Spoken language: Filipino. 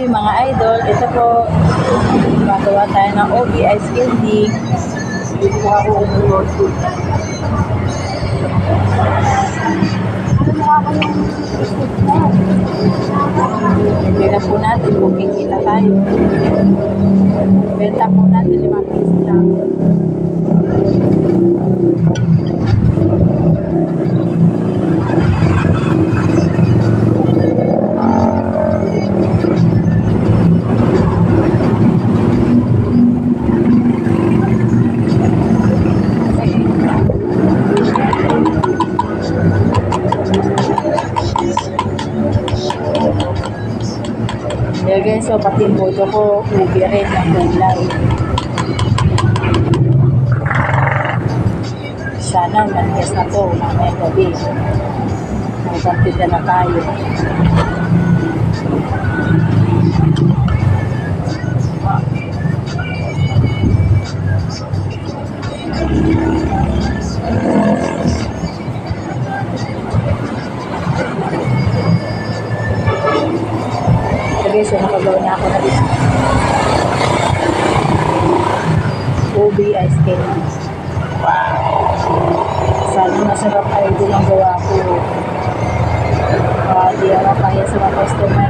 Mga idol, ito po, gagawa tayo ng OB ice candy. Dito po ako umulot. Hindi na po natin, booking kita tayo. Benta po natin, limang piso lang. Yeah guys, so pati yung boto ko, ubi rin ng gulay. Sana manigas na to, mamaya gabi. Magkantida na tayo. Guys, so nakagawa na ako na dito. Ubi ice candy. Sana masarap ay ito ang gawa ko. Uh, di ako kaya sa mga customer